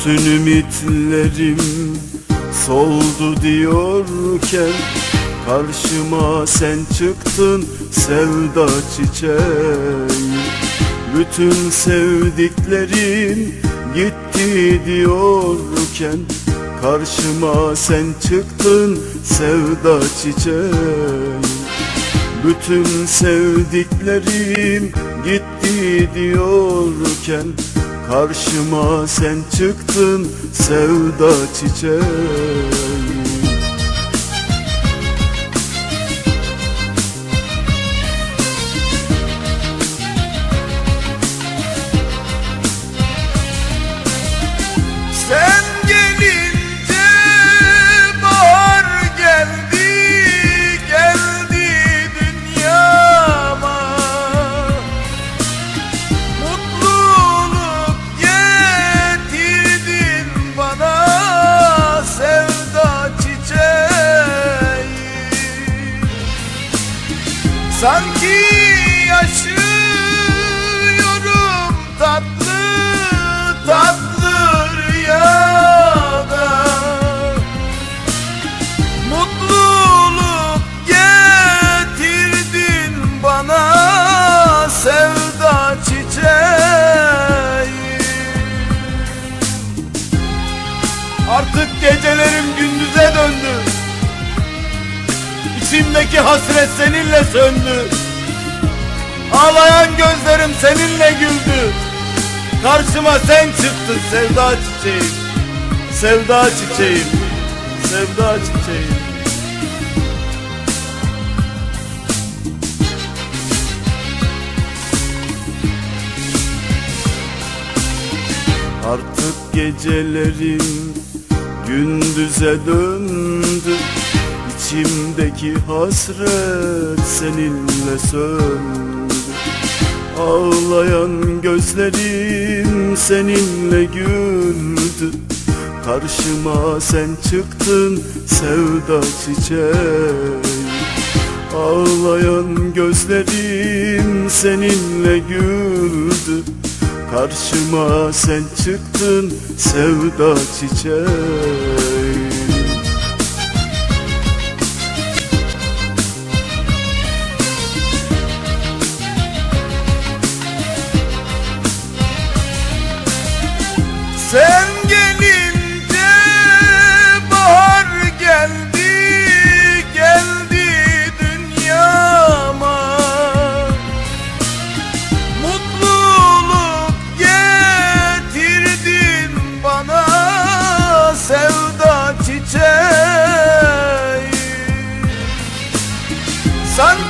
Bütün ümitlerim soldu diyorken Karşıma sen çıktın sevda çiçeği. Bütün sevdiklerim gitti diyorken Karşıma sen çıktın sevda çiçeği. Bütün sevdiklerim gitti diyorken Karşıma sen çıktın sevda çiçeği Artık gecelerim gündüze döndü. İçimdeki hasret seninle söndü. Ağlayan gözlerim seninle güldü. Karşıma sen çıktın sevda çiçeğim. Sevda çiçeğim Sevda çiçeğim. Artık gecelerim gündüze döndü İçimdeki hasret seninle söndü. Ağlayan gözlerim seninle güldü. Karşıma sen çıktın sevda çiçeği. Ağlayan gözlerim seninle güldü Karşıma sen çıktın sevda çiçeği. Sen 쌍